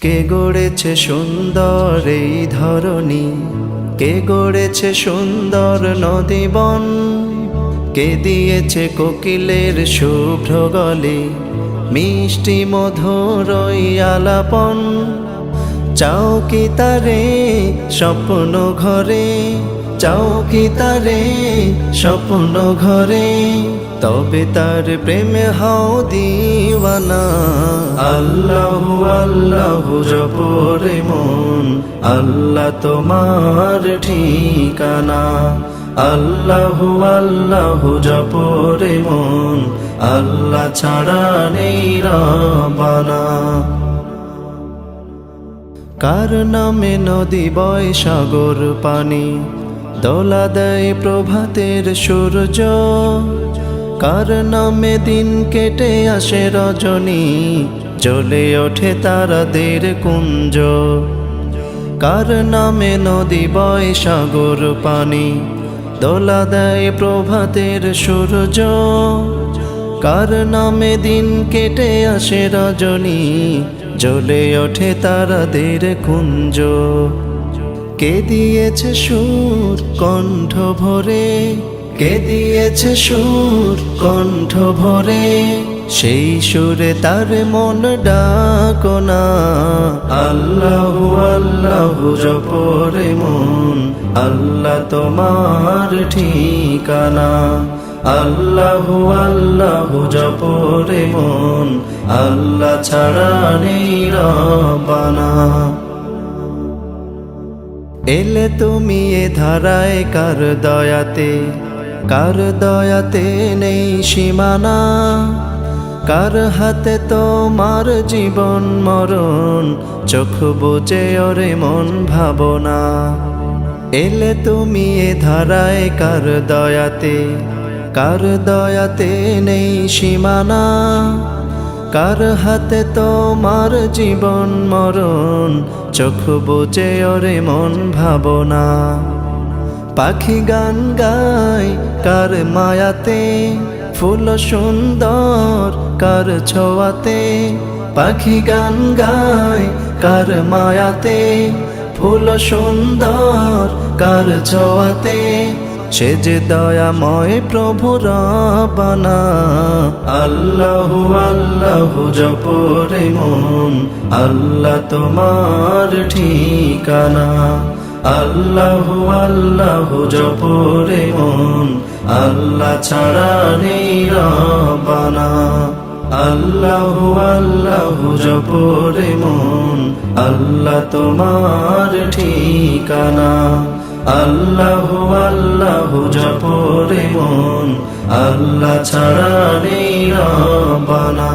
কে গড়েছে সুন্দর এই ধরণী? কে গড়েছে সুন্দর নদী বন? কে দিয়েছে কোকিলের শুভ্র গলে? মিষ্টি মধুর আলাপন। চাও কি তারে স্বপ্ন ঘরে? চাও কি তারে স্বপ্ন ঘরে? তবে তার প্রেমে হও দিওয়ানা। আল্লাহ আল্লাহ জপরে মন। আল্লাহ তোমার ঠিকানা। আল্লাহ আল্লাহ জপরে মন। আল্লাহ ছাড়া নেই রবানা। কার নামে নদী বয় সাগর পানি? দোলা দেয় প্রভাতের সূর্য। কার নামে দিন কেটে আসে রজনী? জ্বলে ওঠে তারাদের কুঞ্জ। কার নামে নদী বয় সাগর পানি? দোলা দেয় প্রভাতের সূর্য। কার নামে দিন কেটে আসে রজনী? জ্বলে ওঠে তারাদের কুঞ্জ। কে দিয়েছে সুর কণ্ঠ ভরে? কে দিয়েছে সুর কণ্ঠ ভরে? সেই সুরে তার মন ডাকনা আল্লাহ আল্লাহ জপরে মন। আল্লাহ তোমার ঠিকানা। আল্লাহ আল্লাহ জপরে মন। আল্লাহ ছাড়া নেই এলে তুমি এ ধারায় কার দয়াতে? কার দয়াতে নেই সীমানা? কার হাতে তোমার জীবন মরণ? চোখ বুঝে ওরে মন ভাবনা। এলে তুমি এ ধারায় কার দয়াতে? কার দয়াতে নেই সীমানা? কার হাতে তোমার জীবন মরণ? চোখ বুঝে ওরে মন ভাবনা। পাখি গান গায় কার মায়াতে, ফুল সুন্দর কার ছোয়াতে। পাখি গান গায় কার মায়াতে, ফুল সুন্দর কার ছোয়াতে। সে যে দয়াময় প্রভু রাবানা, আল্লাহ আল্লাহ জপরে মন, আল্লাহ তোমার ঠিকানা। আল্লাহ আল্লাহ জপরে মন, আল্লাহ ছাড়া নেই রবানা আল্লাহ আল্লাহ জপরে মন, আল্লাহ তোমার ঠিকানা। আল্লাহ আল্লাহ জপরে মন, আল্লাহ ছাড়া নেই রবানা